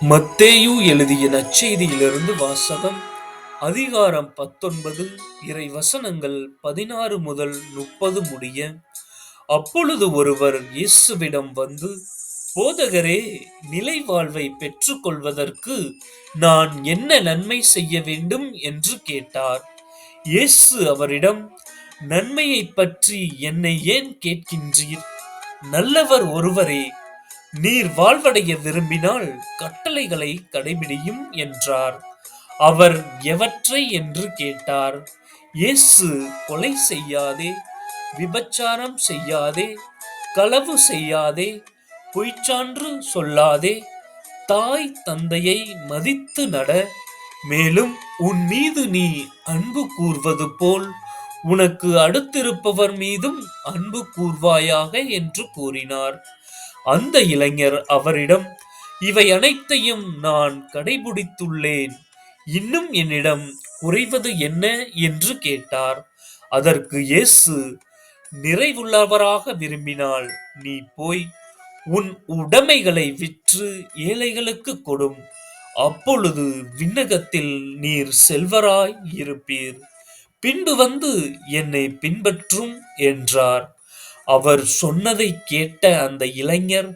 மத்தேயு எழுதிய நற்செய்தியிலிருந்து வாசகம் அதிகாரம் பத்தொன்பது இறை வசனங்கள் பதினாறு முதல் முப்பது முடிய அப்பொழுது ஒருவர் இயேசுவிடம் வந்து போதகரே நிலை வாழ்வை பெற்றுக்கொள்வதற்கு நான் என்ன நன்மை செய்ய வேண்டும்? என்று கேட்டார். இயேசு அவரிடம் நன்மையை பற்றி என்னை ஏன் கேட்கின்றீர்? நல்லவர் ஒருவரே நீர் வாழ்வடைய விரும்பினால் கட்டளைகளை கடைபிடியும் என்றார். அவர் எவற்றை என்று கேட்டார். இயேசு கொலை செய்யாதே விபச்சாரம் செய்யாதே களவு செய்யாதே பொய்ச்சான்று சொல்லாதே தாய் தந்தையை மதித்து நட மேலும் உன் மீது நீ அன்பு கூர்வது போல் உனக்கு அடுத்திருப்பவர் மீதும் அன்பு கூர்வாயாக என்று கூறினார். அந்த இளைஞர் அவரிடம் இவை அனைத்தையும் நான் கடைபிடித்துள்ளேன். இன்னும் என்னிடம் குறைவது என்ன? என்று கேட்டார். அதற்கு இயேசு நிறைவுள்ளவராக விரும்பினால் நீ போய் உன் உடைமைகளை விற்று ஏழைகளுக்கு கொடும். அப்பொழுது விண்ணகத்தில் நீர் செல்வராய் இருப்பீர். பின்பு வந்து என்னை பின்பற்றும் என்றார். அவர் சொன்னதை கேட்ட அந்த இளைஞர்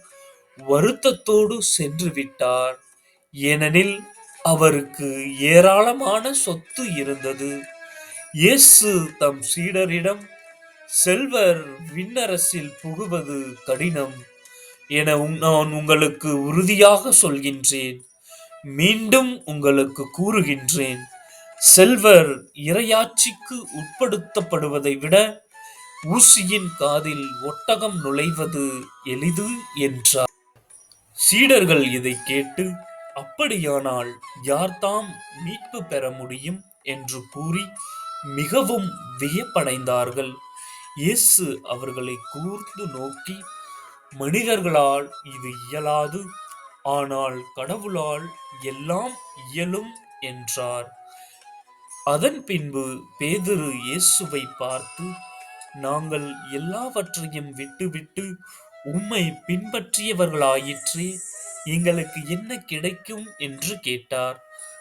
வருத்தத்தோடு சென்று விட்டார் ஏனெனில் அவருக்கு ஏராளமான சொத்து இருந்தது. இயேசு தம் சீடரிடம் செல்வர் விண்ணரசில் புகுவது கடினம் என நான் உங்களுக்கு உறுதியாக சொல்கின்றேன். மீண்டும் உங்களுக்கு கூறுகின்றேன். செல்வர் இரையாட்சிக்கு உட்படுத்தப்படுவதை விட ஊசியின் காதில் ஒட்டகம் நுழைவது எளிது என்றார். சீடர்கள் இதை கேட்டு அப்படியானால் யார்தாம் மீட்பு பெற முடியும்? என்று கூறி மிகவும் வியப்படைந்தார்கள். இயேசு அவர்களை கூர்ந்து நோக்கி மனிதர்களால் இது இயலாது ஆனால் கடவுளால் எல்லாம் இயலும் என்றார். அதன் பின்பு பேதுரு இயேசுவை பார்த்து நாங்கள் எல்லாவற்றையும் விட்டுவிட்டு உம்மை பின்பற்றியவர்களாயிற்றே எங்களுக்கு என்ன கிடைக்கும் என்று கேட்டார்.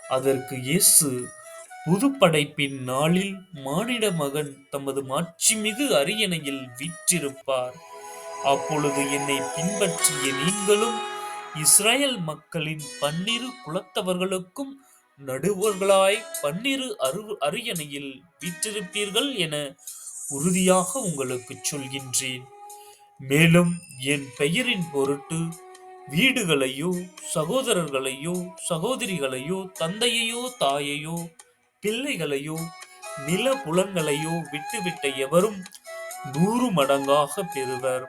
அதற்கு இயேசு புதுப்படைப்பின் நாளில் மானிட மகன் தமது மாட்சிமிகு அரியணையில் விற்றிருப்பார். அப்பொழுது என்னை பின்பற்றிய நீங்களும் இஸ்ரேல் மக்களின் பன்னிரு குலத்தவர்களுக்கும் நடுவர்களாய் பன்னிரு அரு அரியணையில் விற்றிருப்பீர்கள் என உறுதியாக உங்களுக்கு சொல்கின்றேன். மேலும் என் பெயரின் பொருட்டு வீடுகளையோ சகோதரர்களையோ சகோதரிகளையோ தந்தையையோ தாயையோ பிள்ளைகளையோ நில புலங்களையோ விட்டுவிட்ட எவரும் நூறு மடங்காக பெறுவர்.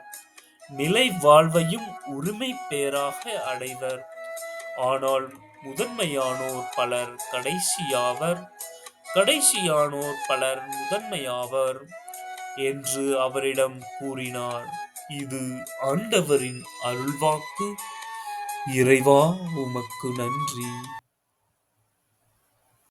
நிலை வாழ்வையும் உரிமை பேராக அடைவர். ஆனால் முதன்மையானோர் பலர் கடைசியாவர். கடைசியானோர் பலர் முதன்மையாவர். என்று அவரிடம் கூறினார் இது ஆண்டவரின் அருள்வாக்கு. இறைவா உமக்கு நன்றி.